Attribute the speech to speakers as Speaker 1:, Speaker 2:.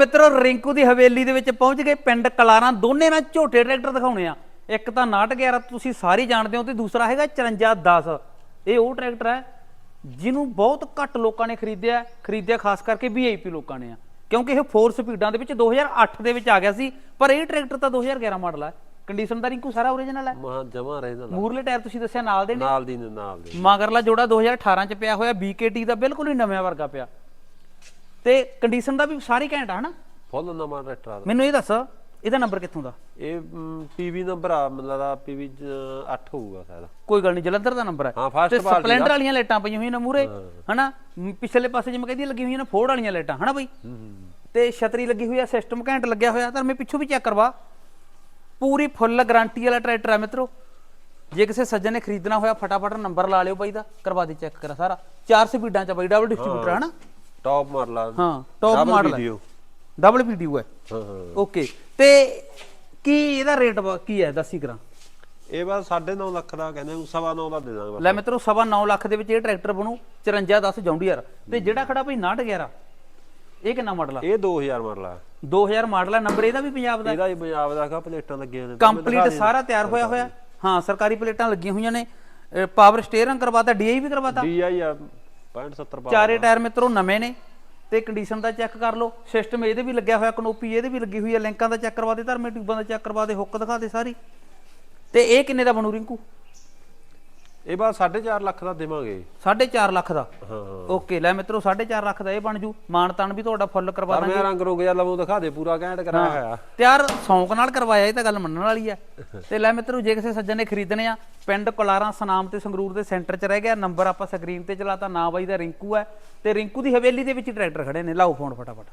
Speaker 1: ਮਿੱਤਰੋ ਰਿੰਕੂ ਦੀ ਹਵੇਲੀ ਦੇ ਵਿੱਚ ਪਹੁੰਚ ਗਏ ਪਿੰਡ ਕਲਾਰਾਂ। ਦੋਨੇ ਮੈਂ ਝੋਟੇ ਟਰੈਕਟਰ ਦਿਖਾਉਣੇ ਆ। ਇੱਕ ਤਾਂ 911 ਤੁਸੀਂ ਸਾਰੇ ਜਾਣਦੇ ਹੋ ਤੇ ਦੂਸਰਾ ਹੈਗਾ 5410 ਇਹ ਉਹ ਟਰੈਕਟਰ ਹੈ ਜਿਹਨੂੰ ਬਹੁਤ ਘੱਟ ਲੋਕਾਂ ਨੇ ਖਰੀਦਿਆ। ਖਰੀਦਿਆ ਖਾਸ ਕਰਕੇ ਵੀਆਈਪੀ ਲੋਕਾਂ ਨੇ ਆ। ਕਿਉਂਕਿ ਇਹ 4 ਸਪੀਡਾਂ ਦੇ ਵਿੱਚ 2008 ਦੇ ਵਿੱਚ ਆ ਗਿਆ ਸੀ ਪਰ ਇਹ ਟਰੈਕਟਰ ਤਾਂ 2011 ਮਾਡਲ ਹੈ ਕੰਡੀਸ਼ਨ ਦਾ ਰਿੰਕੂ ਸਾਰਾ ਓਰੀਜਨਲ ਹੈ।
Speaker 2: ਮਹਾ ਜਮਾ ਰਹਿੰਦਾ
Speaker 1: ਮੂਰਲੇ ਟਾਇਰ ਤੁਸੀਂ ਦੱਸਿਆ ਨਾਲ ਦੇ ਨੇ?
Speaker 2: ਨਾਲ ਦੀ ਨਾਲ ਦੀ
Speaker 1: ਮਗਰਲਾ ਜੋੜਾ 2018 ਚ ਪਿਆ ਹੋਇਆ BKT ਦਾ ਬਿਲਕੁਲ ਹੀ ਨਵੇਂ ਵਰਗਾ ਪਿਆ। ਤੇ ਕੰਡੀਸ਼ਨ ਦਾ ਵੀ ਸਾਰੀ ਘੈਂਟ ਆ ਹਨਾ?
Speaker 2: ਫੁੱਲ ਨਵਾਂ ਟਰੈਕਟਰ ਆ
Speaker 1: ਮੈਨੂੰ ਇਹ ਦੱਸ ਇਹਦਾ ਨੰਬਰ ਕਿੱਥੋਂ ਦਾ?
Speaker 2: ਇਹ ਪੀਵੀ ਨੰਬਰ ਆ ਮੈਨੂੰ ਲੱਗਦਾ ਪੀਵੀ 8 ਹੋਊਗਾ ਸ਼ਾਇਦ।
Speaker 1: ਕੋਈ ਗੱਲ ਨਹੀਂ ਜਲੰਧਰ ਦਾ ਨੰਬਰ ਹੈ ਤੇ ਸਪਲੈਂਡਰ
Speaker 2: ਦਾ।
Speaker 1: ਵਾਲੀਆਂ ਲਾਈਟਾਂ ਪਈਆਂ ਹੋਈਆਂ ਨੇ ਮੂਰੇ ਹਨਾ? ਪਿਛਲੇ ਪਾਸੇ ਜਿਵੇਂ ਕਹਿੰਦੀ ਲੱਗੀ ਹੋਈਆਂ ਨੇ ਫੋਰਡ ਵਾਲੀਆਂ ਲਾਈਟਾਂ ਹਨਾ ਬਈ? ਤੇ ਛਤਰੀ ਲੱਗੀ ਹੋਈ ਆ ਸਿਸਟਮ ਘੈਂਟ ਲੱਗਿਆ ਹੋਇਆ ਤਾਂ ਮੈਂ ਪਿੱਛੋਂ ਵੀ ਚੈੱਕ ਕਰਵਾ। ਪੂਰੀ ਫੁੱਲ ਗਾਰੰਟੀ ਵਾਲਾ ਟਰੈਕਟਰ ਹੈ ਮਿੱਤਰੋ। ਜੇ ਕਿਸੇ ਸੱਜਣ ਨੇ ਖਰੀਦਣਾ ਹੋਇਆ ਫਟਾਫਟ ਨੰਬਰ ਲਾ ਲਿਓ ਬਾਈ ਦਾ ਕਰਵਾ ਦੇ ਚੈੱਕ ਕਰਾ ਸਾਰਾ। ਚਾਰ ਸਪੀਡਾਂ ਚ ਬਾਈ ਡਬਲ ਡਿਸਟ੍ਰੀਬਿਊਟਰ ਹਨਾ?
Speaker 2: ਟੌਪ ਮਾਡਲ ਆ।
Speaker 1: ਹਾਂ top
Speaker 2: Double
Speaker 1: model
Speaker 2: video।
Speaker 1: Double video ਹੈ।
Speaker 2: ਹਾਂ ਹਾਂ।
Speaker 1: ਓਕੇ ਤੇ ਕੀ ਇਹਦਾ ਰੇਟ ਕੀ ਹੈ ਦੱਸੀ ਕਰਾਂ
Speaker 2: ਇਹ ਬਸ 9.5 ਲੱਖ ਦਾ ਕਹਿੰਦੇ ਉਹ ਸਵਾ ਨੌ ਦਾ ਦੇ ਦਾਂਗੇ ਬਸ।
Speaker 1: ਲੈ ਮਿੱਤਰੋ ਸਵਾ 9 ਲੱਖ ਦੇ ਵਿੱਚ ਇਹ ਟਰੈਕਟਰ ਬਣੂ 54 10 ਜੌਂਡੀਅਰ ਤੇ ਜਿਹੜਾ ਖੜਾ ਭਈ 911 ਇਹ ਕਿੰਨਾ ਮਾਡਲ ਆ?
Speaker 2: ਇਹ 2000 ਮਾਡਲ ਆ।
Speaker 1: 2000 ਮਾਡਲ ਆ ਨੰਬਰ ਇਹਦਾ ਵੀ ਪੰਜਾਬ ਦਾ।
Speaker 2: ਇਹਦਾ ਹੀ ਪੰਜਾਬ ਦਾ ਕਾ ਪਲੇਟਾਂ ਲੱਗੀਆਂ ਨੇ।
Speaker 1: ਕੰਪਲੀਟ ਸਾਰਾ ਤਿਆਰ ਹੋਇਆ ਹੋਇਆ। ਹਾਂ ਸਰਕਾਰੀ ਪਲੇਟਾਂ ਲੱਗੀਆਂ ਹੋਈਆਂ ਨੇ। ਪਾਵਰ ਸਟੀਅਰਿੰਗ ਕਰਵਾਤਾ ਡੀਆਈ ਵੀ ਕਰਵਾਤਾ।
Speaker 2: ਡੀਆਈ ਆ। 65 70 ਪਾ
Speaker 1: ਚਾਰੇ ਟਾਇਰ ਮਿੱਤਰੋ ਨਵੇਂ ਨੇ ਤੇ ਕੰਡੀਸ਼ਨ ਦਾ ਚੈੱਕ ਕਰ ਲਓ। ਸਿਸਟਮ ਇਹਦੇ ਵੀ ਲੱਗਿਆ ਹੋਇਆ ਕਨੋਪੀ ਇਹਦੇ ਵੀ ਲੱਗੀ ਹੋਈ ਹੈ ਲਿੰਕਾਂ ਦਾ ਚੈੱਕ ਕਰਵਾ ਦੇ ਧਰਮੇ ਟਿਊਬਾਂ ਦਾ ਚੈੱਕ ਕਰਵਾ ਦੇ ਹੁੱਕ ਦਿਖਾ ਦੇ ਸਾਰੀ। ਤੇ ਇਹ ਕਿੰਨੇ ਦਾ ਬਣੂ ਰਿੰਕੂ?
Speaker 2: ਇਹ ਬਸ 4.5 ਲੱਖ ਦਾ ਦੇਵਾਂਗੇ।
Speaker 1: 4.5 ਲੱਖ ਦਾ?
Speaker 2: ਹਾਂ।
Speaker 1: ਓਕੇ ਲੈ ਮਿੱਤਰੋ 4.5 ਲੱਖ ਦਾ ਇਹ ਬਣ ਜੂ। ਮਾਨ ਤਾਨ ਵੀ ਤੁਹਾਡਾ ਫੁੱਲ ਕਰਵਾ ਦਾਂਗੇ
Speaker 2: ਮੈਂ ਰੰਗ ਰੋਗ ਜਿਹਾ ਲਵੋ ਦਿਖਾ ਦੇ ਪੂਰਾ ਘੈਂਟ ਕਰਾਇਆ ਹੋਇਆ।
Speaker 1: ਤਿਆਰ ਸ਼ੌਂਕ ਨਾਲ ਕਰਵਾਇਆ ਇਹ ਤਾਂ ਗੱਲ ਮੰਨਣ ਵਾਲੀ ਹੈ। ਤੇ ਲੈ ਮਿੱਤਰੋ ਜੇ ਕਿਸੇ ਸੱਜਣ ਨੇ ਖਰੀਦਣੇ ਆ ਪਿੰਡ ਕੋਲਾਰਾਂ ਸਨਾਮ ਤੇ ਸੰਗਰੂਰ ਦੇ ਸੈਂਟਰ 'ਚ ਰਹਿ ਗਿਆ ਨੰਬਰ ਆਪਾਂ ਸਕਰੀਨ ਤੇ ਚਲਾਤਾ ਨਾਂ ਬਾਈ ਦਾ ਰਿੰਕੂ ਹੈ। ਤੇ ਰਿੰਕੂ ਦੀ ਹਵੇਲੀ ਦੇ ਵਿੱਚ ਟਰੈਕਟਰ ਖੜੇ ਨੇ। ਲਾਓ ਫੋਨ ਫਟਾਫਟ।